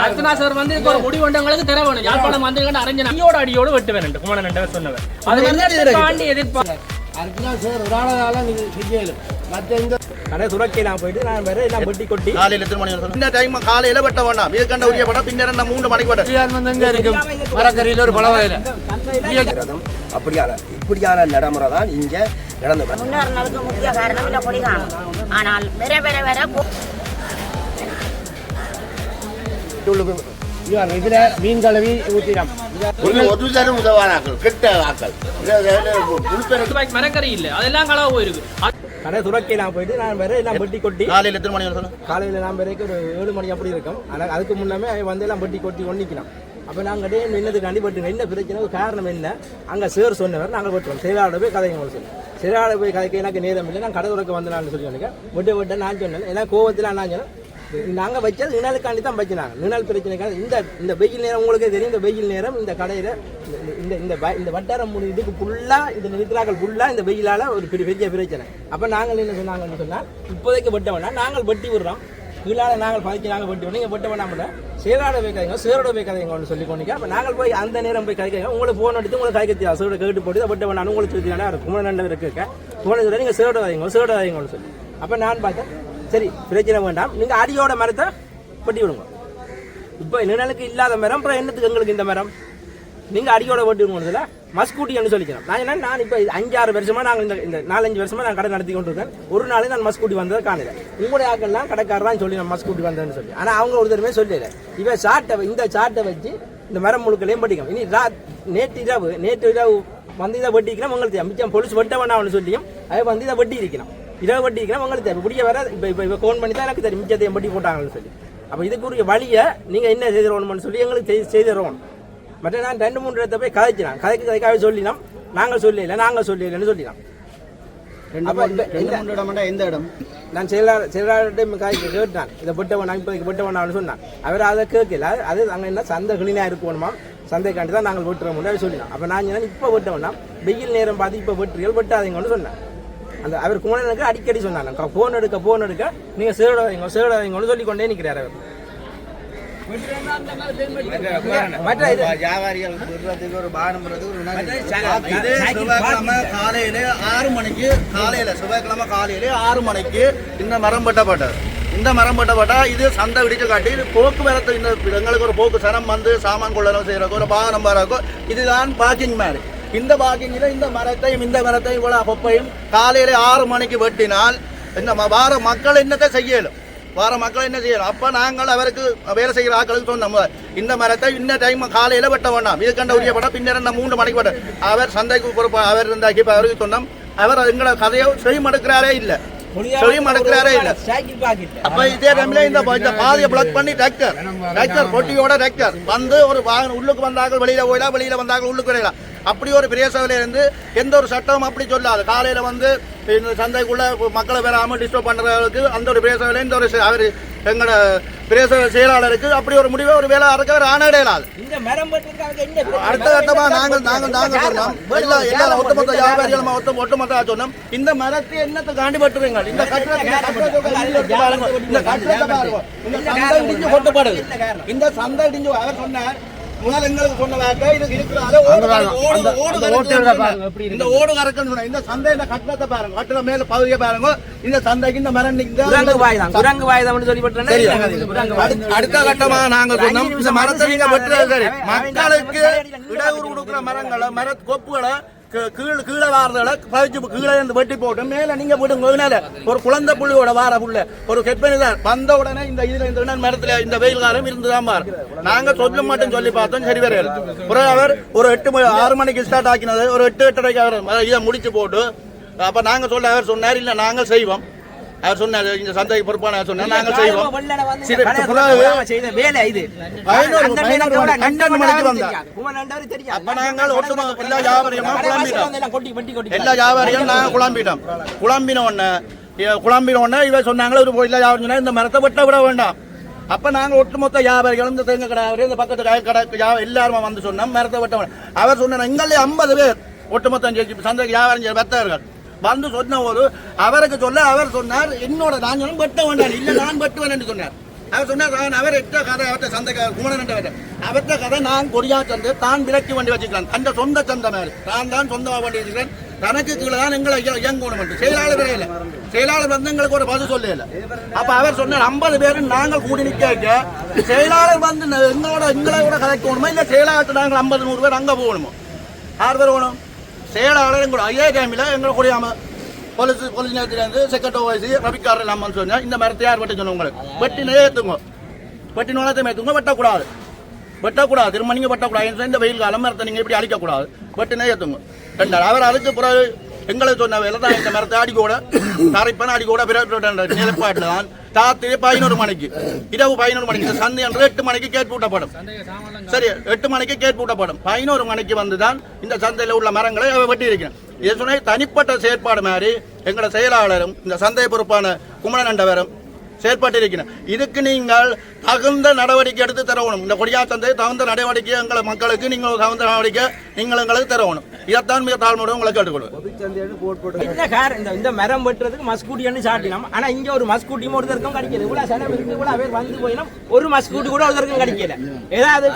Archana sir வந்து ஒரு முடிவு வந்தவங்களுக்கு தர வேணும். யாழ்ப்பாணம் வந்து அரஞ்சன் அடியோட அடியோடு வெட்டு வேணும் குமரன் என்ற சொன்னவர். அது என்ன தாண்டி எதிர்ப்பு. அதுக்குன்னா சார் ஒரு ஆளால நீங்க செய்யலும் மற்ற கடை நான் போயிட்டு நான் வேற எல்லாம் வெட்டி கொட்டி காலையில எத்தனை மணி வரை இந்த டைம் காலையில வெட்ட வேண்டாம். இது கண்ட உரிய படம் பின்னர் என்ன மூன்று மணிக்கு வந்து எங்க இருக்கும்? மரக்கறியில ஒரு பழ வயல. அப்படியான இப்படியான நடைமுறை தான் இங்க நடந்து முன்னேறினதுக்கு முக்கிய காரணம் இந்த கொடிகானம் ஆனால் வர வர வர போ- இதுல மீன் கழுவி ஊத்திரம் ஒரு ஒரு தரம் உதவானாக்கள் கெட்ட ஆக்கள் ரூபாய்க்கு மரக்கறி இல்ல அதெல்லாம் களவு போயிருக்கு. கடை நான் போயிட்டு நான் வேற எல்லாம் வெட்டி கொட்டி காலையில எத்தனை மணி வரை சொன்ன காலையில் நான் வரைக்கும் ஒரு ஏழு மணி அப்படி இருக்கும். ஆனால் அதுக்கு முன்னமே வந்து எல்லாம் வெட்டி கொட்டி ஒன்றிக்கலாம் அப்போ நாங்கள் டே என்னதுக்காண்டி என்ன பிரச்சனை? காரணம் என்ன? அங்கே சேர் சொன்னவர் நாங்கள் வெட்டுவோம் செயலாளர் போய் கதைங்க ஒரு சொல்லி செயலாளர் போய் கதைக்க எனக்கு நேரம் இல்லை. நான் கடை துறக்க வந்தேன் சொல்லி சொன்னேன் வெட்ட வெட்ட நான் சொன்னேன். ஏன்னா கோவத்தில் நான் சொன்னேன். நாங்கள் வச்சது நிழலுக்காண்டி தான் வச்சினாங்க. நிழல் பிரச்சனைக்காக இந்த இந்த வெயில் நேரம் உங்களுக்கே தெரியும். இந்த வெயில் நேரம் இந்த கடையில் இந்த இந்த வ- இந்த வட்டாரம் மூணு இதுக்கு ஃபுல்லாக இந்த நிறுத்தினாக்கள் ஃபுல்லாக இந்த வெயிலால் ஒரு பெரிய பெரிய பிரச்சனை. அப்போ நாங்கள் என்ன சொன்னாங்கன்னு சொன்னால் இப்போதைக்கு வெட்ட வேண்டாம் நாங்கள் வெட்டி விடுறோம். கீழால நாங்கள் பதிச்சு நாங்கள் வெட்டி விடுறோம். நீங்கள் வெட்ட வேண்டாம் சேராட போய் கதைங்க சேரோட போய் கதைங்கன்னு சொல்லி கொண்டீங்க அப்போ நாங்கள் போய் அந்த நேரம் போய் கதைங்க உங்களுக்கு ஃபோன் எடுத்து உங்களுக்கு கதைக்க தெரியாது சேரோட கேட்டு போட்டு தான் வெட்ட வேண்டாம் உங்களுக்கு சொல்லி குமரன் இருக்கு. ஃபோன் சொல்லி நீங்கள் சேரோட வைங்க சேரோட வைங்கன்னு சொல்லி. அப்போ நான் பார்த்தேன் சரி பிரச்சனை வேண்டாம். நீங்கள் அடியோட மரத்தை வெட்டி விடுங்க. இப்போ நிழலுக்கு இல்லாத மரம் அப்புறம் என்னத்துக்கு எங்களுக்கு இந்த மரம்? நீங்கள் அடியோட வெட்டி விடுங்கிறதுல மஸ்கூட்டின்னு சொல்லிக்கிறோம். நான் என்ன நான் இப்போ அஞ்சாறு வருஷமாக நாங்கள் இந்த இந்த நாலஞ்சு வருஷமாக நான் கடை நடத்தி கொண்டு இருக்கேன் ஒரு நாள் நான் மஸ்கூட்டி வந்ததை காணல உங்களுடைய ஆக்கள்லாம் கடைக்காரர் சொல்லி நான் மஸ்கூட்டி வந்தேன்னு சொல்லி. ஆனால் அவங்க ஒரு தடவை சொல்லல. இவன் சாட்டை இந்த சாட்டை வச்சு இந்த மரம் முழுக்களையும் படிக்கும் இனி ரா நேற்று இரவு நேற்று இரவு வந்து இதை வெட்டிக்கிறோம் உங்களுக்கு தெரியும். மிச்சம் பொலிஸ் வெட்ட வேண்டாம்னு சொல்லியும் அதை வந்து இதை வெட்டி இருக்கிறோம் இதை வெட்டி உங்களுக்கு தெரியும். இப்படியே வர இப்போ இப்போ இப்போ ஃபோன் பண்ணி தான் எனக்கு தெரியும். மிச்சத்தையும் வெட்டி போட்டாங்கன்னு சொல்லி. அப்போ இதுக்குரிய வழியை நீங்கள் என்ன செய்திடணும்னு சொல்லி எங்களுக்கு செய்- செய்திடணும். மற்ற நான் ரெண்டு மூணு இடத்த போய் கதைச்சினான் கதைக்கு கதைக்காக சொல்லினோம் நாங்கள் சொல்லல நாங்கள் சொல்லலைன்னு இந்த- எந்த இடம்? நான் செயலாளர் செயலாளர்கிட்ட காய்க்கு கேட்டான். இதை விட்ட வேணாம் இப்போதைக்கு விட்ட வேணாம்னு சொன்னான். அவர் அதை கேட்கல. அது அங்கே என்ன சந்தை கிளீனாக இருக்கணுமா? சந்தைக்காண்டி தான் நாங்கள் வெட்டுறோம் அவர் சொல்லினோம் அப்போ நான் சொன்னேன் இப்போ வெட்ட வேண்டாம் வெயில் நேரம் பார்த்து இப்போ வெட்டுறீர்கள் வெட்டாதீங்கன்னு சொன்னேன். அந்த அவர் குமரனுக்கு அடிக்கடி சொன்னாங்க. ஃபோன் எடுக்க ஃபோன் எடுக்க. நீங்கள் சேட வைங்க சொல்லி கொண்டே நிற்கிறார் அவர் இது காலையில ஆறு மணிக்கு காலையில செவ்வாய்க்கிழமை காலையில ஆறு மணிக்கு இந்த மரம் வெட்டப்பட்டது இந்த மரம் வெட்டப்பட்டா இது சந்தை விடிச்சு காட்டி இது போக்குவரத்து இந்த எங்களுக்கு ஒரு போக்கு சரம் வந்து சாமான் கொள்ளணும் செய்யறதுக்கு ஒரு வாகனம் வரக்கோ இதுதான் பார்க்கிங் மாதிரி. இந்த பார்க்கிங்கில் இந்த மரத்தையும் இந்த மரத்தையும் இவ்வளவு அப்பப்பையும் காலையில் ஆறு மணிக்கு வெட்டினால் இந்த வார மக்கள் என்னத்தை செய்யலும்? வார மக்கள் என்ன செய்யணும் அப்போ நாங்கள் அவருக்கு வேலை செய்கிற ஆட்களுக்கு சொன்னோம் இந்த மரத்தை இந்த டைம் காலையில் வெட்ட வேண்டாம். இது கண்ட உரிய படம் பின்னர் என்ன மூன்று மணிக்கு வெட்ட. அவர் சந்தைக்கு பொறுப்பு அவர் இருந்தாக்கி இப்ப அவருக்கு சொன்னோம் அவர் எங்களை கதையை செய் மடுக்கிறாரே இல்லை. செய் மடுக்கிறாரே இல்ல. அப்ப இதே டைம்ல இந்த பாதையை பிளாக் பண்ணி டிராக்டர் டிராக்டர் பொட்டியோட டிராக்டர் வந்து ஒரு வாகனம் உள்ளுக்கு வந்தாங்க வெளியில போயிடலாம் வெளியில வந்தாங்க உள்ளுக்கு போயிடலாம். அப்படி ஒரு பெரிய சபையில இருந்து எந்த ஒரு சட்டமும் அப்படி சொல்லாது. காலையில வந்து இந்த சந்தைக்குள்ள மக்களை பெறாம டிஸ்டர்ப் பண்றவங்களுக்கு அந்த ஒரு பெரிய சபையில இந்த ஒரு அவரு எங்களோட பெரிய சபை செயலாளருக்கு அப்படி ஒரு முடிவை ஒரு வேலை அறக்க ஒரு ஆணை இடையலாது இந்த மரம் வெட்டுறதுக்காக என்ன பிரச்சனை? அடுத்த கட்டமா நாங்கள் நாங்கள் நாங்கள் சொன்னோம் எல்லா எல்லா ஒட்டுமொத்த வியாபாரிகளும் ஒட்டு ஒட்டுமொத்த சொன்னோம் இந்த மரத்தை என்னத்தை காண்டி பட்டுறீங்க இந்த கட்டிடத்தை. இந்த சந்தை இடிஞ்சு கொட்டப்படுது இந்த சந்தை இடிஞ்சு அவர் சொன்னார் முதல் எங்களுக்கு ஓடு இந்த ஓடு கறக்குன்னு சொன்னா இந்த சந்தை இந்த கட்டிடத்தை பாருங்க. கட்டிட மேல பகுதியை பாருங்க. இந்த சந்தைக்கு இந்த மரம் நிக்குது. குரங்கு வாய் தான் குரங்கு வாய் தான் சொல்லி தெரியும். குரங்கு வாய். அடுத்த- கட்டமா நாங்க சொன்னோம். இந்த மரத்தை நீங்க வெட்டுறது மக்களுக்கு இடையூறு கொடுக்குற மரங்களை மர கொப்புகளை கீழே கீழே வாரதோட பதிச்சு கீழே இருந்து வெட்டி போட்டு மேலே நீங்கள் விடுங்க. மேல ஒரு குழந்தை புள்ளியோட வார புள்ள ஒரு கெப்பனி தான் வந்த உடனே இந்த இதில் இந்த மரத்தில் இந்த வெயில் காலம் இருந்துதான் பாரு. நாங்கள் சொல்ல மாட்டோம் சொல்லி பார்த்தோம் சரி வரையல பிறகு அவர் ஒரு எட்டு மணி ஆறு மணிக்கு ஸ்டார்ட் ஆக்கினது ஒரு எட்டு எட்டரைக்கு அவர் இதை முடிச்சு போட்டு அப்போ நாங்கள் சொல்ல அவர் சொன்னார் இல்லை நாங்கள் செய்வோம். அவர் சொன்னார் இந்த சந்தைக்கு பொறுப்பான சொன்னார். செய்வோம். அப்ப நாங்கள் ஒட்டுமொத்த எல்லா வியாபாரியுமா குழம்பிட்டோம். எல்லா நாங்கள் குழம்பிட்டோம். குழம்பின உடனே குழம்பின உடனே இவ சொன்னாங்களே ஒரு இல்ல வியாபாரம் சொன்னா இந்த மரத்தை வெட்ட விட வேண்டாம். அப்ப நாங்க ஒட்டுமொத்த வியாபாரிகளும் இந்த தேங்க கடை இந்த பக்கத்து கடை கடை எல்லாரும் வந்து சொன்னோம் மரத்தை வெட்ட அவர் சொன்னார் எங்களே ஐம்பது பேர் ஒட்டுமொத்தம் சந்தைக்கு வியாபாரம் செய்ய வர்த்தகர்கள் வந்து சொன்ன ஒரு அவருக்கு சொல்ல அவர் சொன்னார் என்னோட நான் சொன்னேன் வெட்ட வேண்டாம் இல்ல நான் வெட்டுவேன் என்று சொன்னார். அவர் சொன்னார் அவர் எட்ட கதை அவர்கிட்ட சந்தை குமரன் அவர்கிட்ட கதை நான் கொடியா சந்தை தான் விலக்கி வண்டி வச்சுக்கிறான். அந்த சொந்த சந்தை மாதிரி. நான் தான் சொந்தமாக வண்டி வச்சுக்கிறேன். தனக்கு கீழே தான் எங்களை இயங்கணும் என்று. செயலாளர் வேற இல்லை. செயலாளர் வந்து எங்களுக்கு ஒரு பதில் சொல்லல. அப்ப அவர் சொன்னார் ஐம்பது பேரும் நாங்கள் கூடி நிற்க செயலாளர் வந்து ந- எங்களோட எங்களோட கதைக்கணுமா? இல்ல செயலாளர் நாங்கள் ஐம்பது நூறு பேர் அங்க போகணுமோ? ஆறு பேர் போகணும் செயலாளர் எங்களோட ஐஏ டைமில் எங்களை கூடியாம போலீஸ் போலீஸ் நேரத்துலேருந்து செக்ரட்டரி வயசு ரவிக்காரர் இல்லாமல் சொன்னா இந்த மரத்தை யார் வெட்ட சொன்ன உங்களுக்கு. வெட்டினே ஏற்றுங்க வெட்டி நோளத்தை ஏற்றுங்க வெட்டக்கூடாது. வெட்டக்கூடாது. திரும்ப நீங்கள் வெட்டக்கூடாது. இந்த வெயில் காலம் மரத்தை நீங்கள் இப்படி அழிக்கக்கூடாது. வெட்டினே ஏற்றுங்க ரெண்டாள் அவர் அதுக்கு பிறகு எங்களை சொன்ன வேலை தான் இந்த மரத்தை அடிக்கூட தரைப்பன் அடிக்கூட நிலப்பாட்டில் தான். ராத்திரி பதினோரு மணிக்கு. இரவு பதினோரு மணிக்கு. சந்தை என்று எட்டு மணிக்கு கேட்பூட்டப்படும் சரி எட்டு மணிக்கு கேட்பூட்டப்படும் பதினோரு மணிக்கு வந்து தான் இந்த சந்தையில் உள்ள மரங்களை அவர் வெட்டி இருக்கிறேன் இதை தனிப்பட்ட செயற்பாடு மாதிரி எங்களோட செயலாளரும் இந்த சந்தை பொறுப்பான குமரன் அண்டவரும் செயற்பட்டு இருக்கிறேன் இதுக்கு நீங்கள் தகுந்த நடவடிக்கை எடுத்து தரணும். இந்த கொடியா சந்தை தகுந்த நடவடிக்கை எங்களை மக்களுக்கு நீங்கள் தகுந்த நடவடிக்கை நீங்கள் எங்களுக்கு தரணும். இதைத்தான் மிக தாழ்மையோடு உங்களுக்கு கேட்டுக்கொள்வேன் என்ன கார் இந்த இந்த மரம் வெட்டுறதுக்கு மஸ்கூட்டின்னு சாட்டினோம். ஆனா இங்க ஒரு மஸ்கூட்டியும் ஒருத்தருக்கும் கிடைக்கல. இவ்வளவு செலவு இருக்கு இவ்வளவு பேர் வந்து போயிடும் ஒரு மஸ்கூட்டி கூட ஒருத்தருக்கும் கிடைக்கல. ஏதாவது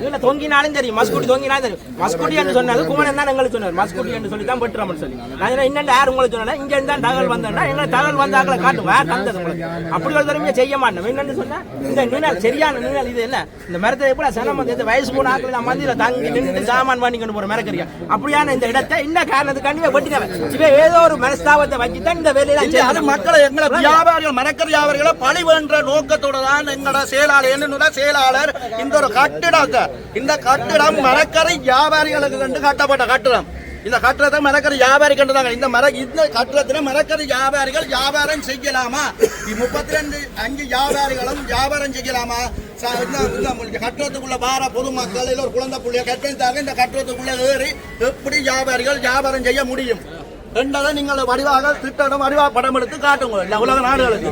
இதுல தொங்கினாலும் தெரியும். மஸ்கூட்டி தொங்கினாலும் தெரியும். மஸ்கூட்டி என்று சொன்னது குமரன் தான் எங்களுக்கு சொன்னார். மஸ்கூட்டி என்று சொல்லி தான் வெட்டுறோம்னு சொல்லி. நான் இன்னும் யார் உங்களுக்கு சொன்னா இங்க இருந்தா தகவல் வந்தா எங்களுக்கு தகவல் வந்தாக்களை காட்டும். வேற தந்தது உங்களுக்கு? அப்படி ஒரு தடவை செய்ய மாட்டோம். என்னன்னு சொன்னா இந்த நிழல் சரியான நிழல் இது என்ன? இந்த மரத்தை எப்படி சனம் வந்து வயசு போன ஆட்கள் நான் மந்தியில தங்கி நின்று சாமான் பண்ணி கொண்டு போற மரக்கறியா? அப்படியான இந்த இடத்தை என்ன காரணத்துக்காண்டி வெட்டினவன்? இவன் ஏதோ ஒரு மனஸ்தாபத்தை வச்சுதான் இந்த வேலையெல்லாம் அது. மக்களை எங்களை வியாபாரிகள் மரக்கறி வியாபாரிகளை பழி வேண்ட நோக்கத்தோட தான் எங்களோட செயலாளர் என்னன்னு செயலாளர். இந்த ஒரு கட்டிடத்தை இந்த கட்டிடம் மரக்கறி வியாபாரிகளுக்கு கண்டு கட்டப்பட்ட கட்டிடம். இந்த கட்டுறத மரக்கறி வியாபாரி கண்டுதாங்க. இந்த மர இந்த கட்டுறத்துல மரக்கறி வியாபாரிகள் வியாபாரம் செய்யலாமா? முப்பத்தி ரெண்டு அஞ்சு வியாபாரிகளும் வியாபாரம் செய்யலாமா? ச- வார பொதுமக்கள் இல்ல ஒரு குழந்தை புள்ளிய கட்டித்தாங்க இந்த கட்டுறதுக்குள்ள ஏறி எப்படி வியாபாரிகள் வியாபாரம் செய்ய முடியும்? ரெண்டாவது நீங்கள் வடிவாக திட்டம் வடிவா படம் எடுத்து காட்டுங்க. உலக நாடுகளுக்கு.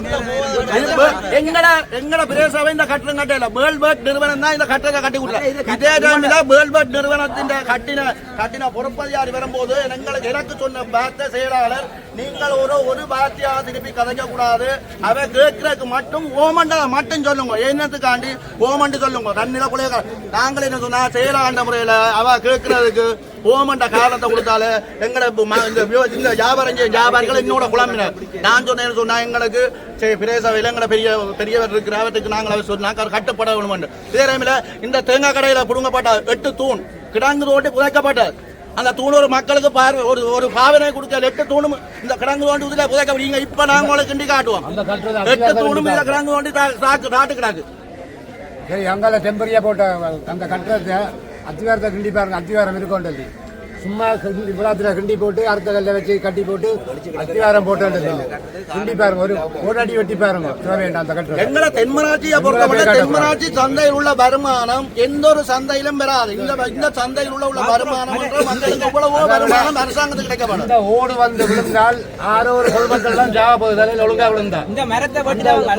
எங்கட எங்கட பிரதேசவை இந்த கட்டணம் கட்டல. வேர்ல்பர்ட் நிறுவனம் தான் இந்த கட்டணத்தை கட்டி கொடுத்தா இதே டைம்ல வேர்ல்பர்ட் நிறுவனத்தின் கட்டின கட்டின பொறுப்பதிகாரி வரும்போது எங்களுக்கு எனக்கு சொன்ன பார்த்த செயலாளர் நீங்கள் ஒரு ஒரு வார்த்தையா திருப்பி கதைக்க கூடாது. அவ கேட்கறதுக்கு மட்டும் ஓமண்டா மட்டும் சொல்லுங்க. என்னத்துக்காண்டி? ஓமண்டு சொல்லுங்க. தண்ணில குளிய நாங்கள் என்ன சொன்னா செயலாண்ட முறையில அவ கேட்கறதுக்கு ஓமண்ட காலத்தை கொடுத்தாலே எங்களை இந்த இந்த வியாபாரம் வியாபாரிகள் என்னோட குழம்பினர். நான் சொன்னேன்னு சொன்னா எங்களுக்கு சரி பிரேசவையில் எங்களை பெரிய பெரியவர் இருக்கிற அவற்றுக்கு நாங்கள் அவர் சொன்னா கட்டுப்பட வேணும் இதே டைமில் இந்த தேங்காய் கடையில் புடுங்கப்பட்ட எட்டு தூண் கிடங்கு ரோட்டி புதைக்கப்பட்டது. அந்த தூண் ஒரு மக்களுக்கு பார்வை ஒரு ஒரு பாவனை கொடுக்க எட்டு தூணும் இந்த கிடங்கு தோண்டி உதிர புதைக்கப்பட்டீங்க இப்ப நாங்க உங்களுக்கு கிண்டி காட்டுவோம். எட்டு தூணும் இந்த கிடங்கு தோண்டி நாட்டு கிடக்கு. சரி அங்கால டெம்பரியா போட்ட அந்த கட்டுறதை அத்திவாரத்தை கிண்டி பாருங்க அத்திவாரம் இருக்கோண்டல்லி சும்மா கிண்டி இவ்வளோத்துல கிண்டி போட்டு அடுத்த கல்ல வச்சு கட்டி போட்டு அத்திவாரம் போட்டு கிண்டி பாருங்க ஒரு அடி வெட்டி பாருங்க. வேண்டாம் அந்த கட்டுறது. எங்களை தென்மராட்சியை பொறுத்தவரை தென்மராட்சி சந்தையில் உள்ள வருமானம் எந்த ஒரு சந்தையிலும் பெறாது. இந்த இந்த சந்தையில் உள்ள உள்ள வருமானம் மக்களுக்கு எவ்வளவோ வருமானம் அரசாங்கத்துக்கு கிடைக்கப்படும். இந்த ஓடு வந்து விழுந்தால் ஆரோ ஒரு பொதுமக்கள் தான் ஜாவ போகுது. தலையில் ஒழுங்கா விழுந்தா. இந்த மரத்தை வந்து போகுது.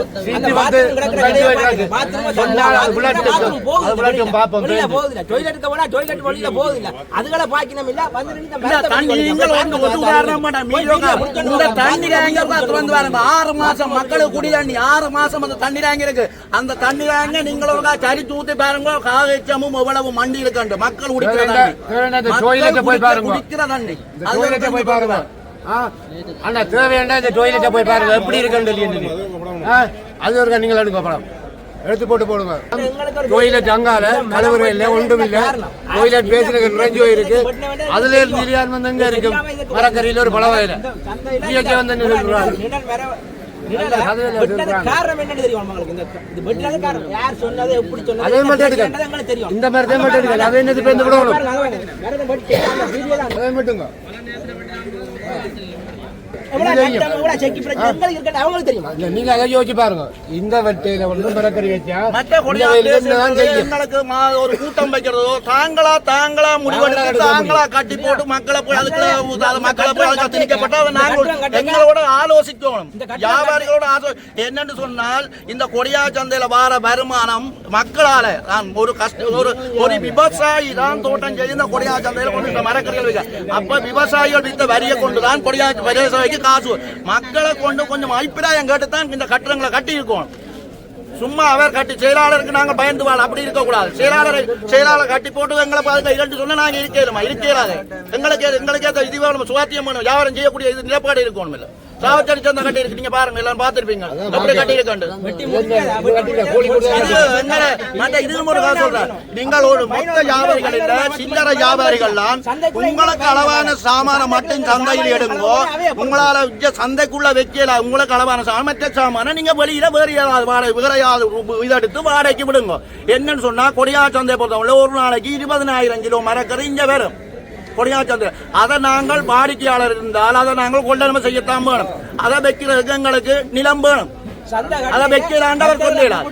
பார்ப்போம். வெளியில போகுதில்ல. toilet க்கு போனா வெளியில போகுதில்ல. அதுகளை பாக்கினம் ஆறு மாசம் மக்களுக்கு குடி தண்ணி ஆறு மாசம் அந்த தண்ணி டேங்க் இருக்கு. அந்த தண்ணி டேங்க நீங்களோட கறி தூத்தி பாருங்க. காகச்சமும் எவ்வளவு மண்டி இருக்கு மக்கள் குடிக்கிற தண்ணி. குடிக்கிற தண்ணி. போய் பாருங்க. ஆ? அண்ணா தேவையாண்டா இந்த டொய்லெட்டை போய் பாருங்க. எப்படி இருக்குன்னு சொல்லி அது ஒரு நீங்கள் எடுக்க படம் எடுத்து போட்டு போடுங்க. டொய்லெட் அங்கால கழுவுற இல்லை ஒன்றும் இல்லை. டொய்லெட் பேசுறதுக்கு நிறைஞ்சு இருக்கு. அதுல இருந்து இலியான் வந்து எங்க இருக்கு? மரக்கறியில ஒரு பழம் வயல. இயற்கை வந்து என்ன இந்த இது வெட்டினது காரணம். யார் நீங்க அதை யோசிச்சு பாருங்க. இந்த வெட்டையில வந்து மரக்கறி வச்சா ஒரு கூட்டம் வைக்கிறதோ தாங்களா தாங்களா முடிவெடுத்து தாங்களா கட்டி போட்டு மக்களை போய் அதுக்குள்ள அது மக்களை போய் அதுக்கு திணிக்கப்பட்டா நாங்கள் எங்களோட ஆலோசிக்கணும். வியாபாரிகளோட என்னன்னு சொன்னால் இந்த கொடியா சந்தையில வார வருமானம் மக்களால நான் ஒரு கஷ்ட ஒரு ஒரு விவசாயி தான் தோட்டம் செய்து இந்த கொடியா சந்தையில கொண்டு இந்த மரக்கறிகள் வைக்க அப்ப விவசாயிகள் வித்த வரியை கொண்டு தான் கொடியா விவசாயிக்கு காசு. மக்களை கொண்டு கொஞ்சம் அபிப்பிராயம் கேட்டு தான் இந்த கட்டடங்களை கட்டி இருக்கோம் சும்மா அவர் கட்டி செயலாளருக்கு நாங்க பயந்து வாழ அப்படி இருக்க கூடாது செயலாளர் கட்டி போட்டு எங்களை பாருங்க. இரண்டு சொன்னா நாங்க இருக்கலாமா இருக்கலாது எங்களுக்கு எங்களுக்கு இது வேணும்? சுவாத்தியம் வேணும். வியாபாரம் செய்யக்கூடிய இது நிலப்பாடு இருக்கணும் இல்லை. சாவச்சடி சந்தை கட்டி இருக்கு. நீங்க பாருங்க எல்லாம் பார்த்திருப்பீங்க. எப்படி கட்டி இருக்காண்டு மற்ற இது ஒரு காசு சொல்றேன். நீங்கள் ஒரு மொத்த வியாபாரிகள் இல்ல சில்லறை வியாபாரிகள்லாம் உங்களுக்கு அளவான சாமான மட்டும் சந்தையில் எடுங்கோ. உங்களால சந்தைக்குள்ள வைக்கல. உங்களுக்கு அளவான சாமான மற்ற சாமான நீங்க வெளியில வேற ஏதாவது வாடகை வேற ஏதாவது இதை எடுத்து வாடகைக்கு விடுங்க. என்னன்னு சொன்னா கொடியா சந்தை ஒரு நாளைக்கு இருபதனாயிரம் கிலோ மரக்கறி இங்க வரும். கொடியா சந்தை. அதை நாங்கள் வாடிக்கையாளர் இருந்தால் அதை நாங்கள் கொள்ளனமை செய்யத்தான் வேணும். அதை வைக்கிறதுக்கு எங்களுக்கு நிலம் வேணும். அதை வைக்கலாண்டு அவர் கொள்ளையிடார்.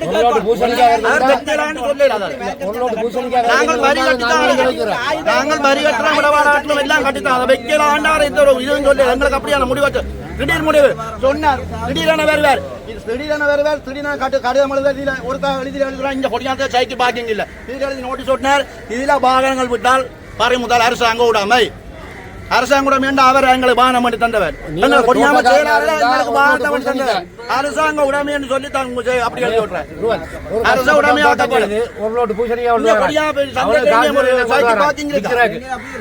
அவர் வைக்கலாண்டு கொள்ளையிடார் நாங்கள் வரி கட்டித்தான். நாங்கள் வரி கட்டுறோம் விடவாடாட்டிலும் எல்லாம் கட்டித்தான். அதை வைக்கலாண்டு அவர் இந்த ஒரு இதுவும் சொல்லி எங்களுக்கு அப்படியான முடிவு வச்சு. திடீர் முடிவு. சொன்னார். திடீரென வருவார் இது திடீரென வருவார் திடீரென கட்டு கடிதம் எழுத ஒருத்தர் எழுதி எழுதுறா இங்க பொடியாத்த சைக்கிள் பார்க்கிங் இல்ல. இதுல எழுதி நோட்டீஸ் ஒட்டினார். இதுல வாகனங்கள் விட்டால் பறிமுதல் அரசாங்க உடைமை. அரசாங்க உடைமை என்று அவர் எங்களுக்கு வாகனம் பண்ணி தந்தவர். எங்களை கொடியாம செயலாளர் எங்களுக்கு வாகனத்தை பண்ணி தந்தவர். அரசாங்க உடைமை என்று சொல்லி செய்- அப்படி எழுதி ஒரு அரச உடைமையா.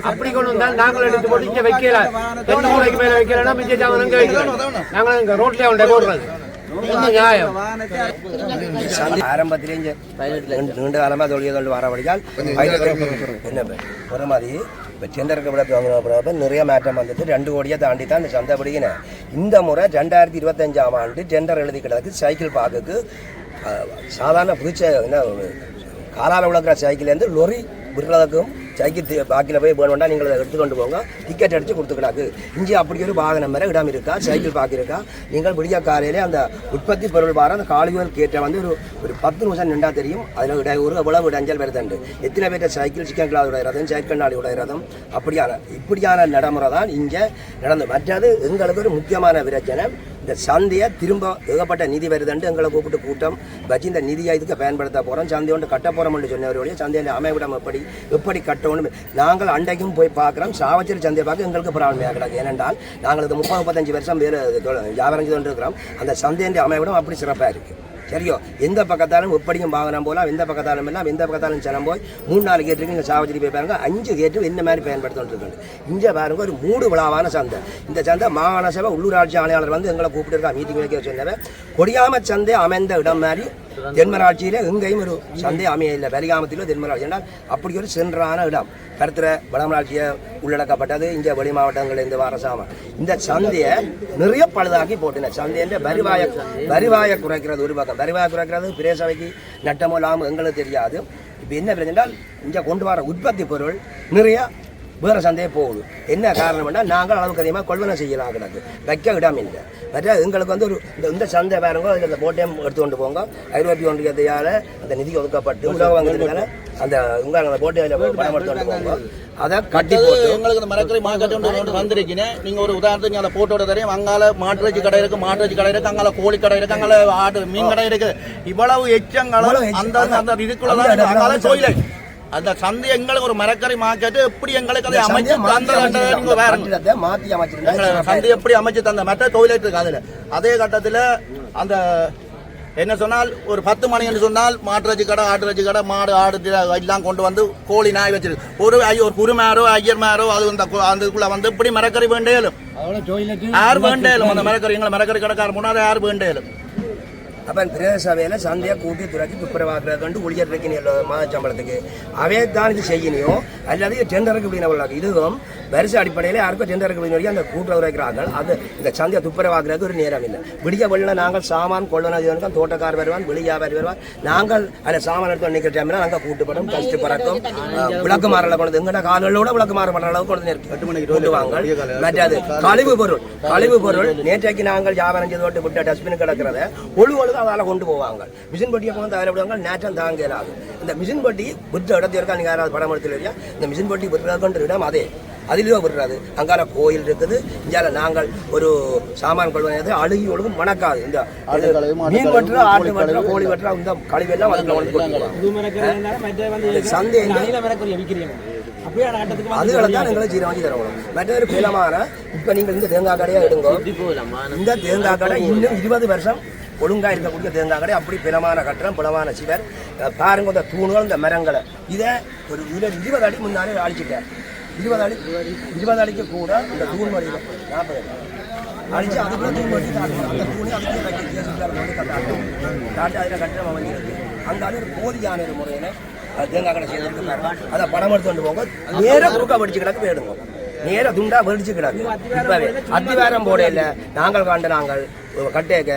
அப்படி கொண்டு வந்தால் நாங்கள் எடுத்து போட்டு இங்க வைக்கல. ரெண்டு மூளைக்கு மேல வைக்கிறோம் நாங்கள் ரோட்லயே போடுறது என்ன நியாயம்? ஆரம்பத்திலே இங்க நீண்ட- நீண்ட காலமா தொழில் கொண்டு வர வழியால் என்ன? ஒரு மாதிரி இப்போ டெண்டருக்கு விட நிறைய மாற்றம் வந்துட்டு ரெண்டு கோடியை தாண்டி தான் இந்த சந்தை பிடிக்கினேன். இந்த முறை ரெண்டாயிரத்தி இருபத்தஞ்சாம் ஆண்டு டெண்டர் எழுதி கிடக்கு சைக்கிள் பார்க்குக்கு சாதாரண புதுச்ச என்ன காலால் விளக்குற சைக்கிள்லேருந்து லொரி விடுறதுக்கும் சைக்கிள் தி- பாக்கியில் போய் வேணும்னா நீங்கள் அதை எடுத்துக்கொண்டு போங்க. டிக்கெட் அடித்து கொடுத்துக்கிடாக்கு இங்கே அப்படி ஒரு வாகனம் வர இடம் இருக்கா? சைக்கிள் பாக்கி இருக்கா? நீங்கள் விடிய காலையிலே அந்த உற்பத்தி பொருள் பாரு அந்த காலிகள் கேட்ட வந்து ஒரு ஒரு பத்து நிமிஷம் நின்றா தெரியும். அதில் இட ஒரு எவ்வளவு இடைஞ்சல் வருதுண்டு எத்தனை பேர்ட்ட சைக்கிள் சிக்கன் கிளாஸ் உடையிறதும் சைக்கிள் நாளி உடையிறதும் அப்படியான இப்படியான நடைமுறை தான் இங்கே நடந்து. மற்றது எங்களுக்கு ஒரு முக்கியமான பிரச்சனை. இந்த சந்தையை திரும்ப ஏகப்பட்ட நிதி வருதுண்டு எங்களை கூப்பிட்டு கூட்டம். வச்சு இந்த நிதியை இதுக்கு பயன்படுத்த போகிறோம் சந்தை ஒன்று கட்ட போகிறோம்னு சொன்னவருடைய சந்தையில் அமைவிடம் எப்படி எப்படி கட்டணும் நாங்கள் அண்டைக்கும் போய் பார்க்குறோம். சாவச்சேரி சந்தையை பார்க்க எங்களுக்கு ப்ராப்ளம் கிடக்கு ஏனென்றால் நாங்கள் இது முப்பது முப்பத்தஞ்சு வருஷம் வேறு வியாபாரம் செய்து கொண்டு இருக்கிறோம் அந்த சந்தையின் அமைவிடம் அப்படி சிறப்பாக இருக்குது சரியோ? எந்த பக்கத்தாலும் எப்படியும் வாகனம் போகலாம் எந்த பக்கத்தாலும் எல்லாம் எந்த பக்கத்தாலும் ஜனம் போய் மூணு நாலு கேட்டுருக்கு இங்கே சாவச்சேரி போய் பாருங்க. அஞ்சு கேட்டு என்ன மாதிரி பயன்படுத்திட்டு இங்கே பாருங்க ஒரு மூடு விழாவான சந்தை. இந்த சந்தை மாகாண சபை உள்ளூராட்சி ஆணையாளர் வந்து எங்களை கூப்பிட்டு மீட்டிங் வைக்க சொன்னவன் கொடியாம சந்தை அமைந்த இடம் மாதிரி தென்மராட்சியில் எங்கேயும் ஒரு சந்தை அமைய இல்லை. வலிகாமத்திலோ தென்மராட்சி என்றால் அப்படி ஒரு சென்றான இடம். கருத்துற வடமராட்சியை உள்ளடக்கப்பட்டது. இங்கே வெளி மாவட்டங்கள் இந்த வாரசாம இந்த சந்தையை நிறைய பழுதாக்கி போட்டின. சந்தையின் வருவாய வருவாயை குறைக்கிறது ஒரு பக்கம். வருவாயை குறைக்கிறது பிரேசவைக்கு நட்டமோ இல்லாமல் எங்களுக்கு தெரியாது. இப்போ என்ன பிரச்சனை இங்கே கொண்டு வர உற்பத்தி பொருள் நிறைய வேறு சந்தையே போகுது. என்ன காரணம்னா நாங்கள் அளவுக்கு அதிகமாக கொள்வனை செய்யலாம் கிடக்கு வைக்க இடம் இல்லை. மற்ற எங்களுக்கு வந்து ஒரு இந்த இந்த சந்தை பாருங்க அதில் இந்த போட்டையும் எடுத்து கொண்டு போங்க. ஐரோப்பிய ஒன்றியத்தையால் அந்த நிதி ஒதுக்கப்பட்டு உலக வங்கினால அந்த உங்க அந்த போட்டை அதில் பணம் எடுத்து கொண்டு போங்க. அதை கட்டி எங்களுக்கு இந்த மரக்கறி மார்க்கெட் ஒன்று வந்திருக்கீங்க நீங்க ஒரு உதாரணத்துக்கு அந்த போட்டோட தெரியும் அங்கால மாட்டுறச்சி கடை இருக்கு மாட்டுறச்சி கடை இருக்கு அங்கால கோழி கடை இருக்கு அங்கால ஆடு மீன் கடை இருக்கு. இவ்வளவு எச்சங்களும். அந்த அந்த இதுக்குள்ள தான் அங்கால கோயில் அந்த சந்தை எங்களுக்கு ஒரு மரக்கறி மார்க்கெட் எப்படி எங்களுக்கு அதை அமைச்சு சந்தையை மாத்தி தந்த நீங்க அமைச்சிருக்காங்க. பாருங்க கட்டிடத்தை மாத்தி அமைச்சிருந்தா எங்களை சிறப்பா சந்தை எப்படி அமைச்சு தந்த மற்ற டொய்லெட் இருக்கு அதுல அதே கட்டத்துல அந்த என்ன சொன்னால் ஒரு பத்து மணி என்று சொன்னால் மாட்டுறச்சி கடை ஆட்டுறச்சி கடை மாடு ஆடு எல்லாம் கொண்டு வந்து கோழி நாய் வச்சிருக்கு ஒரு ஐயோ ஒரு குருமாரோ ஐயர்மாரோ அது அந்த இதுக்குள்ள வந்து இப்படி மரக்கறி வேண்டேலும். யார் வேண்டேலும் அந்த மரக்கறி? எங்களை மரக்கறி கடைக்கார போனால் யார் வேண்டேலும்? அப்போ பிரதேச சபையில் சந்தையை கூட்டி துறக்கி துப்புரவாக்குறது வந்து வைக்கணும் மாத சம்பளத்துக்கு அவே தான் இது செய்யணும் அல்லது டெண்டருக்கு இப்படி இதுவும் வரிசை அடிப்படையில் யாருக்கும் டெண்டருக்கு இப்படி அந்த கூட்டுறவு வைக்கிறார்கள் அது இந்த சந்தையை துப்புரவாக்குறது ஒரு நேரம் இல்லை. விடிய வெள்ள நாங்கள் சாமான் கொள்ளணும் தோட்டக்கார் வருவான் வெளி வியாபாரி வருவான் நாங்கள் அதில் சாமான் எடுத்து நிற்கிற டைமில் நாங்கள் கூட்டுப்படும் கஷ்ட பறக்கும். விளக்கு மாறல கொண்டு எங்கள்கிட்ட கால்களோட விளக்கு மாற பண்ணுற அளவுக்கு கொண்டு நிறுத்தி கொண்டு வாங்க. மற்றது கழிவு பொருள் கழிவு பொருள் நேற்றைக்கு நாங்கள் வியாபாரம் செய்து விட்டு விட்ட டஸ்ட்பின் கிடக்கிறத ஒழு ஒழுங்கு அதால் கொண்டு போவாங்க. மிஷின் பட்டியை கொண்டு அதில் விடுவாங்க. நேற்றம் தாங்க இயலாது இந்த மிஷின் பட்டி விற்ற இடத்துல இருக்கா. நீங்கள் யாராவது படம் எடுத்து இல்லையா இந்த மிஷின் பட்டி விடுறதுன்ற இடம் அதே. அதிலேயோ விடுறாது அங்கால கோயில் இருக்குது. இங்கால நாங்கள் ஒரு சாமான் கொள்வது அழுகி ஒழுங்கும் மணக்காது இந்த மீன் வெட்டுற ஆட்டு வெட்டுற கோழி வெட்டுற இந்த கழிவெல்லாம் வந்து சந்தை அதுகளை தான் எங்களை சீரம் வாங்கி தரணும். மற்றொரு இப்போ நீங்கள் இந்த தேங்காய் கடையை எடுங்க. இந்த தேங்காய் கடை இன்னும் இருபது வருஷம் ஒழுங்காக இருக்கக்கூடிய தேங்காய் கடை அப்படி பிளமான கட்டணம் பிளமான சிவர். அஹ் பாருங்க இந்த தூண்கள் இந்த மரங்களை. இதை ஒரு இதுல இருபது அடி முன்னாலே அழிச்சிட்டார் இருபது அடி இருபது அடிக்கு கூட இந்த தூண் வழியில் நாற்பது அடி. அடிச்சு அதுக்குள்ள தூண் வழி அந்த தூணி அதுக்கே கட்டி ஜேசிபியால் கொண்டு கட்டாட்டும் காட்டி அதில் கட்டணம் அமைஞ்சிருக்கு அந்த அது ஒரு போதியான ஒரு முறையில் தேங்காய் கடை செய்திருக்கு அதை படம் எடுத்து கொண்டு போங்க. நேரம் குறுக்க படிச்சு கிடக்கு போயிடுங்க. நேர துண்டா வெடிச்சு கிடக்கு. இப்பவே அத்திவாரம் போடையில நாங்கள் காண்ட நாங்கள் கட்டேக்க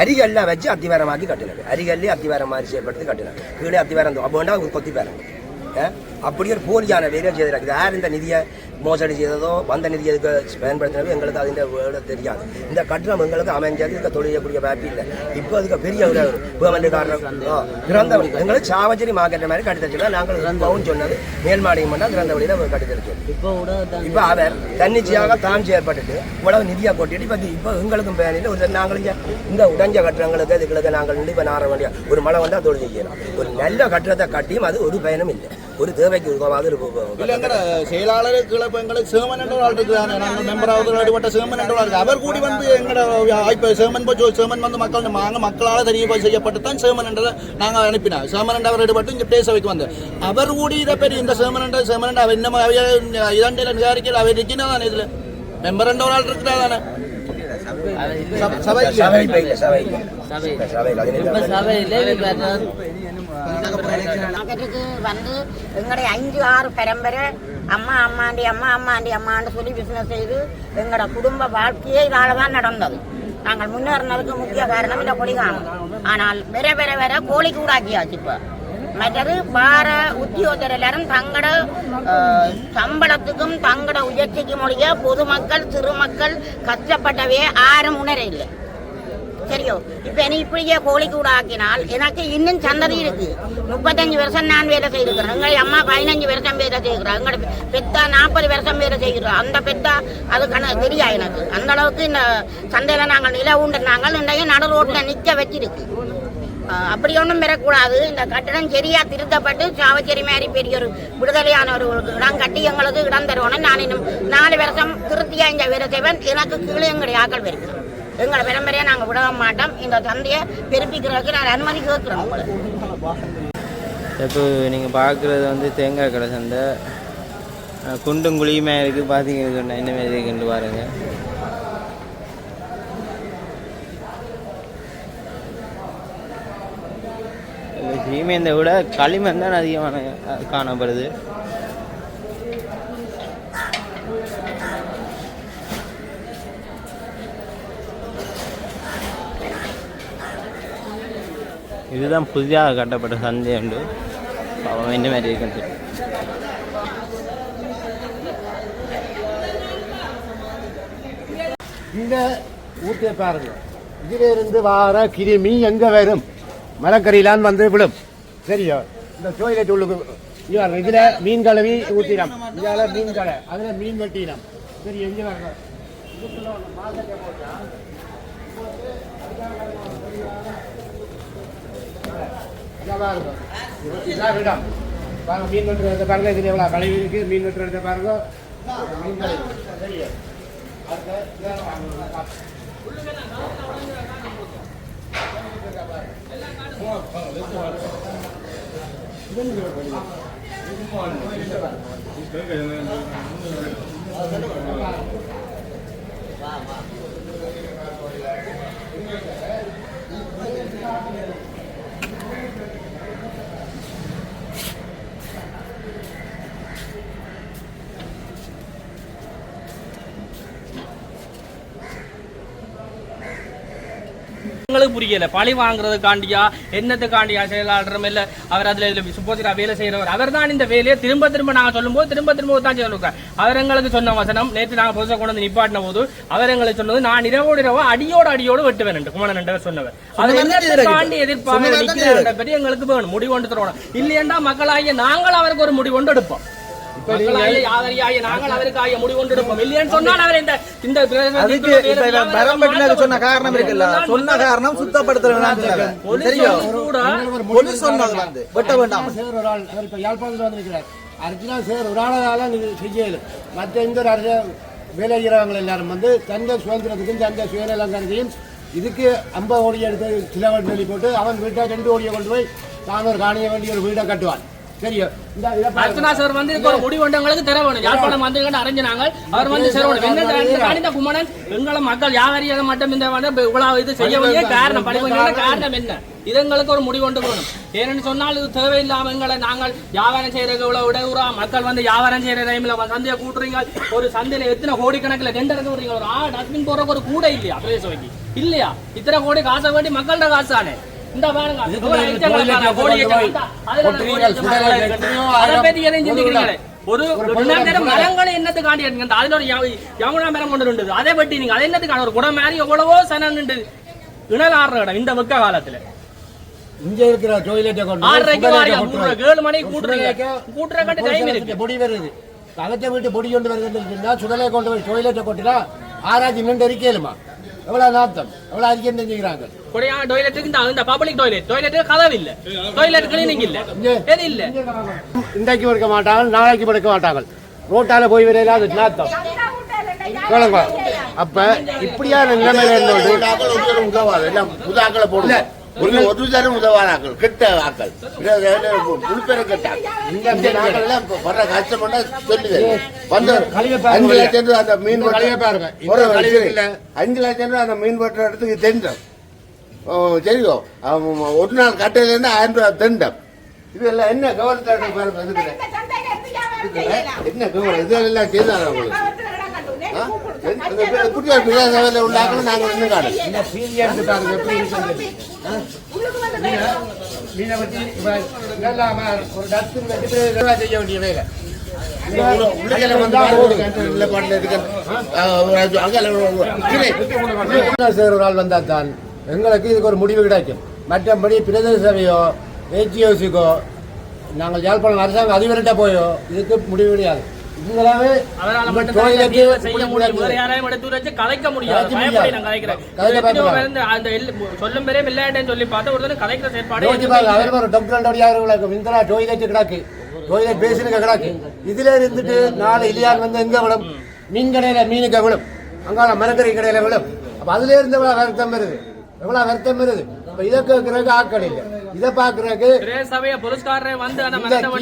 அரிகல்லாம் வச்சு அத்திவாரமாக்கி கட்டினாங்க அரிகல்லே அத்திவாரம் மாதிரி செய்யப்படுத்தி கட்டினாங்க கீழே அத்திவாரம் அப்போ வேண்டாம் ஒரு கொத்தி பேரங்க அப்படியே அப்படி ஒரு போலியான வேலையை செய்திருக்கு யார் இந்த நிதியை மோசடி செய்ததோ வந்த நிதியை எதுக்கு பயன்படுத்தினதோ எங்களுக்கு அதிൻ്റെ வேர்டு தெரியாது. இந்த கட்டணம் எங்களுக்கு அமைஞ்சது இதுக்கு தொழில் செய்யக்கூடிய வாய்ப்பு இல்லை. இப்போ அதுக்கு பெரிய ஒரு ஓ, திறந்த வழி எங்களுக்கு சாவச்சேரி மார்க்கெட் மாதிரி கட்டி தச்சுனா நாங்கள் பவுன் சொன்னது மேல்மாடியம் பண்ணால் திறந்த வழியில் கட்டி தருச்சோம் இப்போ அவர் தன்னிச்சையாக தான் செயற்பட்டுட்டு இவ்வளவு நிதியை கொட்டிட்டு இப்போ இப்போ எங்களுக்கும் பயனில்லை ஒரு நாங்கள் இங்க இந்த உடஞ்ச கட்டுறங்களுக்கு இதுகளுக்கு நாங்கள் இப்போ நார வேண்டிய ஒரு மழை வந்தால் தொழில் செய்யலாம். ஒரு நல்ல கட்டிடத்தை கட்டியும் அது ஒரு பயனும் இல்லை. ஒரு தேவைக்கு உதவாது ஒரு இல்ல எங்கட செயலாளர் கீழே இப்ப எங்களுக்கு சேமன் என்ற ஆள் இருக்கிறாங்க நாங்கள் மெம்பர் ஆகுது அடிபட்ட சேமன் என்ற ஆள். அவர் கூடி வந்து எங்கட இப்ப சேமன் போய் சேமன் வந்து மக்கள் நாங்க மக்களால தெரிய செய்யப்பட்டு தான் சேமன் என்றதை நாங்க அனுப்பினார் சேமன் என்ற அவர் ஈடுபட்டு இங்க பேச வைக்க வந்து அவர் கூடி இதை பெரிய இந்த சேமன் என்ற சேமன் என்ற அவர் இன்னும் இதாண்டில நிகாரிக்கல அவர் இருக்கிறா தானே இதுல மெம்பர் என்ற ஒரு ஆள் இருக்கிறா தானே சபை- வந்து எங்களுடைய அஞ்சு ஆறு பரம்பரை அம்மா அம்மாண்டி அம்மா அம்மாண்டி அம்மான்னு சொல்லி பிசினஸ் செய்து எங்களோட குடும்ப வாழ்க்கையே இதாலதான் நடந்தது. நாங்கள் முன்னேறினதுக்கு முக்கிய காரணம் இந்த கொடிகானம் ஆனால் வேற வேற வேற கோழி கூடாக்கியாச்சு இப்போ. மற்றது வார உத்தியோகத்தர் எல்லாரும் தங்களோட சம்பளத்துக்கும் தங்களோட உயர்ச்சிக்கும் ஒழிய பொதுமக்கள் சிறுமக்கள் கஷ்டப்பட்டவே யாரும் உணர இல்லை சரியோ? இப்போ நீ இப்படியே கோழி கூட ஆக்கினால் எனக்கு இன்னும் சந்ததி இருக்கு. முப்பத்தஞ்சு வருஷம் நான் வேலை செய்திருக்கிறேன். எங்களை அம்மா பதினஞ்சு வருஷம் வேலை செய்கிறேன் எங்களோட பெத்தா நாற்பது வருஷம் வேலை செய்கிறோம் அந்த பெத்தா அது கண தெரியா எனக்கு? அந்த அளவுக்கு இந்த சந்தையில நாங்கள் நில உண்டு நாங்கள் இன்றைய நடு ரோட்டில் நிற்க வச்சிருக்கு. அப்படி ஒன்றும் பெறக்கூடாது. இந்த கட்டடம் சரியா திருத்தப்பட்டு சாவச்சேரி மாதிரி பெரிய ஒரு விடுதலையான ஒரு இடம் கட்டி எங்களுக்கு இடம் தருவோன்னு நான் இன்னும் நாலு வருஷம் திருப்தியாக இந்த வேலை செய்வேன் எனக்கு கீழே எங்களுடைய ஆக்கள் பெருக்கிறோம் எங்களை பரம்பரையை நாங்கள் விட மாட்டோம். இந்த சந்தையை பெருப்பிக்கிறதுக்கு நான் அனுமதி கேட்குறோம் உங்களுக்கு. இப்போ நீங்கள் பார்க்குறது வந்து தேங்காய் கடை சந்தை. குண்டும் குழியுமே இருக்குது பார்த்தீங்கன்னா என்ன மாதிரி இருக்குன்னு பாருங்கள் சீமேந்தை விட களிமண் தான் அதிகமான காணப்படுது. இதுதான் புதிதாக கட்டப்பட்ட சந்தை உண்டு அவன் என்ன மாதிரி இருக்கு இந்த ஊட்டியை பாருங்க. இதிலிருந்து வார கிருமி எங்கே வரும்? மரக்கறியிலான் வந்து விழும். சரியா? இந்த டோய்லெட் உள்ளுக்கு இங்க இதுல மீன் கழுவி ஊத்தினோம் இதால மீன் கடை அதுல மீன் வெட்டினோம் சரி எங்க பாருங்க இதான் பாருங்க மீன் வெட்டுறத பாருங்க. இதுல எவ்வளவு கழுவி இருக்கு? மீன் வெட்டுறத பாருங்க. மீன் கழுவி சரியா? எங்களுக்கு புரியல. பழி வாங்குறதுக்காண்டியா என்னத்துக்காண்டியா செயலாளரும் இல்ல. அவர் அதுல இதுல சுப்போசிட்டா வேலை செய்யறவர் அவர் தான் இந்த வேலையை திரும்ப திரும்ப நாங்க சொல்லும்போது திரும்ப திரும்ப தான் சொல்லுங்க அவர் எங்களுக்கு சொன்ன வசனம் நேற்று நாங்க புதுசாக கொண்டு வந்து நிப்பாட்டின போது அவர் எங்களுக்கு சொன்னது நான் இரவோடு இரவோ அடியோடு அடியோடு வெட்டுவேன் குமணன் என்றவர் சொன்னவர். அது நிற்கிறார் பற்றி எங்களுக்கு வேணும். முடிவு கொண்டு தரணும். இல்லையென்றா மக்களாகிய நாங்கள் அவருக்கு ஒரு முடிவு கொண்டு எடுப்போம். சொன்ன காரணம் இருக்குல்ல? சொன்ன காரணம் சுத்தப்படுத்த வேணாம் தெரியும்? கூட போலீஸ் சொன்னது வந்து வெட்ட வேண்டாம். சேர் ஒரு ஆள் அவர் இப்போ யாழ்ப்பாணத்தில் வந்திருக்கிறார். அர்ஜுனா சேர் ஒரு ஆளால நீங்க செய்யல. மற்ற இந்த ஒரு அரச வேலை செய்கிறவங்க எல்லாரும் வந்து தந்த சுதந்திரத்துக்கும் தந்த சுயநலங்கிறதையும் இதுக்கு ஐம்பது கோடி எடுத்து சில சொல்லி போட்டு அவன் வீட்டை ரெண்டு கோடியை கொண்டு போய் தான் ஒரு காணிய வேண்டிய ஒரு வீடை கட்டுவான். அர்ச்சனா சார் வந்து ஒரு தர வேணும். யாழ்ப்பாணம் வந்து அறிஞ்சினாங்க அவர் வந்து குமணன் மக்கள் யாவரியாக மட்டும் இந்த வந்து இவ்வளவு இது செய்ய வேண்டிய காரணம். படிப்பு காரணம். என்ன? இது எங்களுக்கு ஒரு முடிவு கொண்டு போகணும் ஏன்னு சொன்னால் இது தேவையில்லாம எங்களை நாங்கள் வியாபாரம் செய்யறது இவ்வளவு இடையூறா மக்கள் வந்து வியாபாரம் செய்யற டைம்ல சந்தையை கூட்டுறீங்க. ஒரு சந்தையில எத்தனை கோடிக்கணக்கில் டெண்டர் விடுறீங்க ஒரு ஆ டஸ்ட்பின் போடுறதுக்கு ஒரு கூட இல்லையா? பிரதேச வங்கி. இல்லையா? இத்தனை கோடி காசை வேண்டி மக்கள்கிட்ட காசு தானே இந்த பாருங்க. ஒரு. அதை பத்தி எதையும் சிந்திக்கிறீங்களே. நேரம் மரங்களை என்னத்துக்காண்டி எடுங்க அதுல ஒரு யா- யாமுனா மரம் கொண்டு இருந்தது அதை வெட்டி நீங்க அதை என்னத்துக்கான ஒரு குடம் மாதிரி எவ்வளவோ சனம் இணல் ஆடுற இடம் இந்த வெக்க காலத்துல. இங்க இருக்கிற டொய்லெட்டை கொண்டு ஆறரைக்கு வாரியா ஏழு மணிக்கு கூட்டுறீங்க. சுடலைக்கு கூட்டுற கட்டு டைம் இருக்கு. பொடி வருது. அகத்த வீட்டு பொடி கொண்டு வருதுன்னா சுடலை கொண்டு போய் டொய்லெட்டை கொட்டினா ஆராய்ச்சி நின்று இருக்கலுமா எவ்வளவு நாத்தம் எவ்வளவு அறிக்கை செஞ்சுக்கிறாங்க கொடையா டாய்லெட்டுக்கு இந்த இந்த பப்ளிக் டாய்லெட் டாய்லெட் கதவு இல்ல. டாய்லெட் கிளீனிங் இல்ல. எது இல்ல? இன்றைக்கு படுக்க மாட்டாங்க நாளைக்கு படுக்க மாட்டாங்க. ரோட்டால போய் வரையில அது நாத்தம் கேளுங்க. அப்ப இப்படியான நிலைமையில இருந்தோடு உதவாது எல்லாம் புது ஆக்களை போடல ஒரு ஒரு தரம் உதவாத ஆக்கள் கெட்ட ஆக்கள் முழுப்பெற கெட்ட இந்த நாட்கள் எல்லாம் வர்ற கஷ்டம்னா சொல்லுது. வந்து. அஞ்சு லட்சம் ரூபா அந்த மீன் பாருங்க. அஞ்சு லட்சம் ரூபா அந்த மீன் வெட்டுற இடத்துக்கு தெண்டம். சரியோ அவன் ஒரு நாள் கட்டையில இருந்து ஆயிரம் ரூபா தெண்டம். இதெல்லாம் என்ன கவர்மெண்ட் பாருங்க என்ன கவர்மெண்ட் இதெல்லாம் செய்தாங்க உங்களுக்கு? உள்ள ஆக்களை நாங்கள் இன்னும் காணும். பாருங்க எப்படி? மீனை இதெல்லாம் ஒரு டஸ்ட் வச்சு செய்ய வேண்டிய வேலை. ஒரு ஆள் வந்தால் தான் எங்களுக்கு இதுக்கு ஒரு முடிவு கிடைக்கும். மற்றபடி பிரதேச சபையோ ஏஜிஓசிக்கோ நாங்கள் யாழ்ப்பாணம் அரசாங்கம் அதிபர்கிட்ட போயோ இதுக்கு முடிவு கிடையாது. இவங்களாவே அதனால மட்டும் செய்ய முடியும் வேற. யாரையும் எடுத்து வச்சு கலைக்க முடியாது. முடியாது. பயப்படி நான் கலைக்கிறேன். அந்த சொல்லும் பேரே விளையாட்டேன்னு சொல்லி பார்த்தா ஒருத்தர் கலைக்கிற செயற்பாடு. அவர் ஒரு டாக்டர் ரெண்டு யாரும் இந்தரா டொய்லெட் கிடக்கு. டொய்லெட் பேசினுக்கு கிடக்கு. இதுல இருந்துட்டு நாலு இலியான் வந்து எங்க விழும்? மீன் கடையில மீனுக்கு விழும். அங்கால மரக்கறி கடையில விழும். அப்ப அதுல இருந்து எவ்வளவு வருத்தம் வருது? எவ்வளவு வருத்தம் வருது? இப்ப இதை கேட்கறதுக்கு ஆட்கள் இல்லை. இதை பாக்குறதுக்கு சபைய புரஸ்காரரே வந்து அந்த இரவு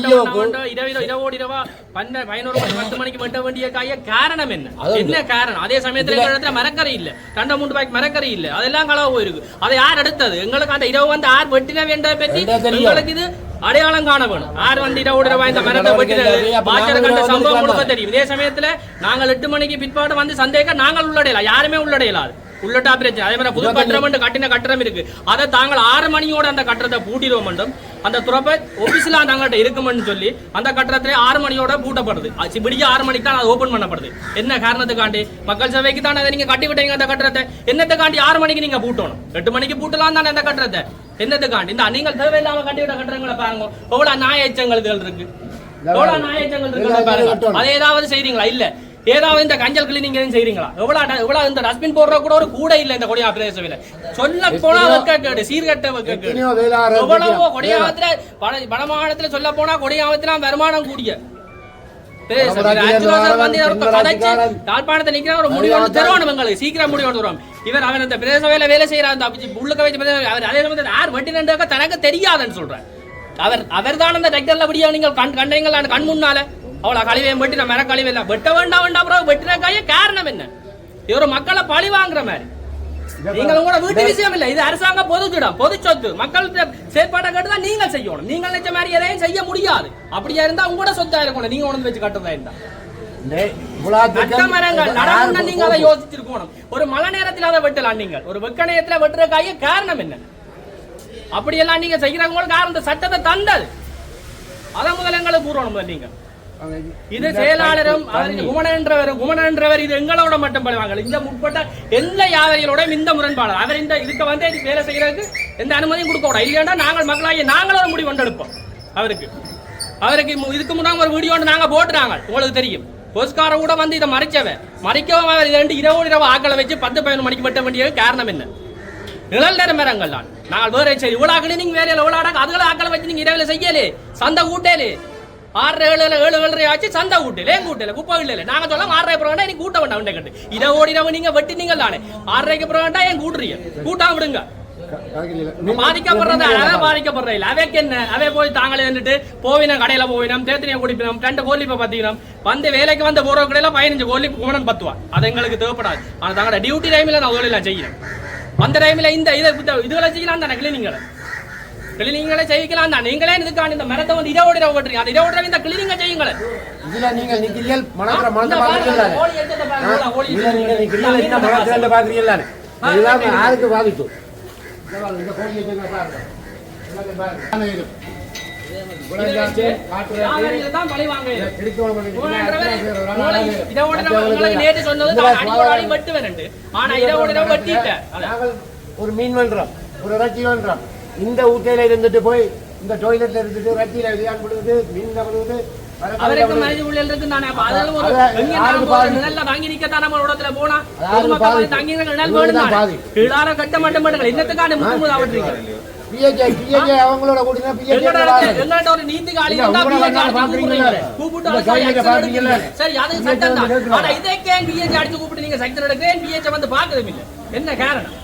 இரவு இரவோடு இரவா பன்ன பதினோரு மணி பத்து மணிக்கு வெட்ட வேண்டிய காய காரணம் என்ன? என்ன காரணம்? அதே சமயத்துல எங்க இடத்துல மரக்கறி இல்ல. கண்ட மூன்று பாய்க்கு மரக்கறி இல்ல. அதெல்லாம் களவு போயிருக்கு. அதை யார் எடுத்தது? எங்களுக்கு அந்த இரவு வந்து யார் வெட்டின வேண்டதை பற்றி ரெண்டே தெரியும். எங்களுக்கு இது அடையாளம் காண வேணும். யார் வந்து இரவோடு இரவா இந்த மரத்தை வெட்டினது. அப்ப நாங்க கண்ட சம்பவம். கொடுக்க தெரியும். இதே சமயத்துல நாங்கள் எட்டு மணிக்கு பிற்பாடு வந்து சந்தேகம் நாங்கள் உள்ளடையலாம். யாருமே உள்ளடையலாது. உள்ளட்டா பிரச்சனை அதே மாதிரி புது கட்டிடம் என்று கட்டின கட்டிடம் இருக்கு. அதை தாங்கள் ஆறு மணியோட அந்த கட்டடத்தை பூட்டிடுவோம் மட்டும் அந்த துறப்பை ஒபிசிலா நாங்கள்ட்ட இருக்குமென்னு சொல்லி அந்த கட்டடத்திலே ஆறு மணியோட பூட்டப்படுது. விடிய ஆறு மணிக்கு தான் அது ஓபன் பண்ணப்படுது. என்ன காரணத்துக்காண்டி? மக்கள் சபைக்கு தான் அதை நீங்க கட்டி விட்டீங்க அந்த கட்டடத்தை. என்னத்துக்காண்டி ஆறு மணிக்கு நீங்க பூட்டணும்? எட்டு மணிக்கு பூட்டலாம் தானே அந்த கட்டடத்தை. என்னத்துக்காண்டி? இந்த நீங்கள் தேவையில்லாம கட்டி விட்ட கட்டடங்களை பாருங்க. எவ்வளவு நாய எச்சங்கள் இருக்கு. எவ்வளவு நாய எச்சங்கள் இருக்கு பாருங்க. அதை ஏதாவது செய்றீங்களா? இல்ல. ஏதாவது இந்த கஞ்சல் கிளீனிங் எதுவும் செய்றீங்களா? எவ்வளவு எவ்வளவு இந்த டஸ்ட்பின் போடுற கூட ஒரு கூட இல்ல இந்த கொடியா பிரதேசவில சொல்ல போனா வெக்க கேடு சீர்கட்ட வெக்க கேடு எவ்வளவோ. கொடியாவத்துல வட வடமாநிலத்துல சொல்ல போனா கொடியாவத்துல வருமானம் கூடிய. சீக்கிரம் முடிவு தருவோம் இவர் அவன் இந்த பிரதேச வேலை வேலை செய்யற அந்த உள்ளுக்க வச்சு அவர் அதே சமயத்தில் யார் வெட்டினன்றாக்க தனக்கு தெரியாதுன்னு சொல்றேன் அவர் அவர் தான் அந்த டெக்டர்ல படியா நீங்கள் கண் கண்டீங்களா அந்த கண் முன்னால அவ்வளவு கழிவையும் வெட்டி நான் மர கழிவு எல்லாம் வெட்ட வேண்டாம் வேண்டாம் அப்புறம் வெட்டின கைய காரணம் என்ன? இவர் மக்களை பழி வாங்குற மாதிரி. நீங்கள் உங்களோட வீட்டு விஷயம் இல்ல. இது அரசாங்க பொதுத்திடம் பொது சொத்து. மக்கள் செயற்பாட்டை கேட்டு தான் நீங்கள் செய்யணும். நீங்கள் நினைச்ச மாதிரி எதையும் செய்ய முடியாது. அப்படியா இருந்தா உங்களோட சொத்தா இருக்கணும். நீங்க உணர்ந்து வச்சு கட்டுறதா இருந்தா. நீங்க அதை யோசிச்சிருக்கணும். ஒரு மழை நேரத்துல அதை வெட்டலாம் நீங்கள். ஒரு வெக்க நேரத்துல வெட்டுற காய காரணம் என்ன? அப்படியெல்லாம் நீங்க செய்யறவங்களுக்கு காரணம் சட்டத்தை தந்தது. அதை முதல்ல எங்களுக்கு கூறணும் நீங்க. இது செயலாளரும் குமணன்றவர் குமணன்றவர் இது எங்களோட மட்டும் பண்ணுவாங்க இந்த முற்பட்ட எந்த யாவரிகளோட இந்த முரண்பாடு அவர் இந்த இதுக்கு வந்து இது வேலை செய்யறதுக்கு எந்த அனுமதியும் கொடுக்க கூடாது. இல்லையா நாங்கள் மக்களாகிய நாங்களும் ஒரு முடிவு கொண்டெடுப்போம் அவருக்கு. அவருக்கு இதுக்கு முன்னாடி ஒரு வீடியோ ஒன்று நாங்க போட்டுறாங்க உங்களுக்கு தெரியும். போஸ்கார கூட வந்து இதை மறைச்சவன். மறைக்கவும் அவர் இது ரெண்டு இரவு இரவு ஆக்களை வச்சு பத்து பதினொன்று மணிக்கு வெட்ட வேண்டிய காரணம் என்ன? நிழல் நேர தான். நாங்கள் வேற சரி இவ்வளோ கிளீனிங் வேலையில் இவ்வளோ அதுகளை ஆக்களை வச்சு நீங்க இரவில் செய்யலே. சந்தை கூட்டேலே. ஆறரை ஏழு ஏழு ஏழு ஆச்சு சந்தை கூட்டல ஏன் கூட்டல குப்பை இல்ல நாங்க சொல்ல ஆறரை அப்புறம் நீ கூட்ட வேண்டாம் உண்டை இதை ஓடினவங்க நீங்க வெட்டினீங்க தானே ஆறரைக்கு அப்புறம் வேண்டாம் ஏன் கூட்டுறீங்க கூட்டாம விடுங்க பாதிக்கப்படுறது அதான் பாதிக்கப்படுறது இல்ல அவைக்கு என்ன அவை போய் தாங்களே வந்துட்டு போவினம் கடையில போவினம் தேத்தினியை குடிப்பினோம் ரெண்டு கோழிப்ப பாத்தீங்கன்னா வந்து வேலைக்கு வந்த போற கடையில பதினஞ்சு கோழி போனன் பத்துவான் அது எங்களுக்கு தேவைப்படாது ஆனா தங்களோட டியூட்டி டைம்ல நான் தொழிலாம் செய்யணும் அந்த டைம்ல இந்த இதை இதுகளை செய்யலாம் தானே கிளீனிங்களை கிளீனிங்களை செய்யலாம் தான். நீங்களே இதுக்கான இந்த மரத்தை வந்து இதோட ஓட்டுறீங்க. அந்த இதோட இந்த கிளீனிங்க செய்யுங்களேன் இதுல நீங்க மணக்கிற மணத்தை இந்த பாக்குறீங்களா இதுல நீங்க என்ன இதெல்லாம் யாருக்கு பாதிப்பு? இந்த கோழியை பாருங்க. பாருங்க. இதை? இதை ஒரு மீன் பண்றோம் ஒரு இறைச்சி பண்றோம் இந்த ஊட்டையில இருந்துட்டு போய் இந்த டொய்லெட்ல இருந்துட்டு இறைச்சியில விளையாண்டு விடுவது மீன்ல மரக்கறியில அவருக்கு. மனித ஊழியர் இருக்கு தானே. அப்ப அதில் ஒரு தங்கி நிக்கத்தான் நம்ம இடத்துல போனா? தங்கி வேணும் கட்ட மாட்ட மாட்டேங்க. என்னத்துக்கான முத்து அவங்களோட கூட்டினா ஒரு? கூப்பிடுறீங்க. கூப்பிட்டு. சரி, அது PH சட்டம் வந்து தான். எடுக்கலாம். ஆனா இதே கேன் PH அடிச்சு கூப்பிட்டு நீங்க எடுக்கிறேன், PH வந்து பார்க்கறதும் இல்ல. என்ன காரணம்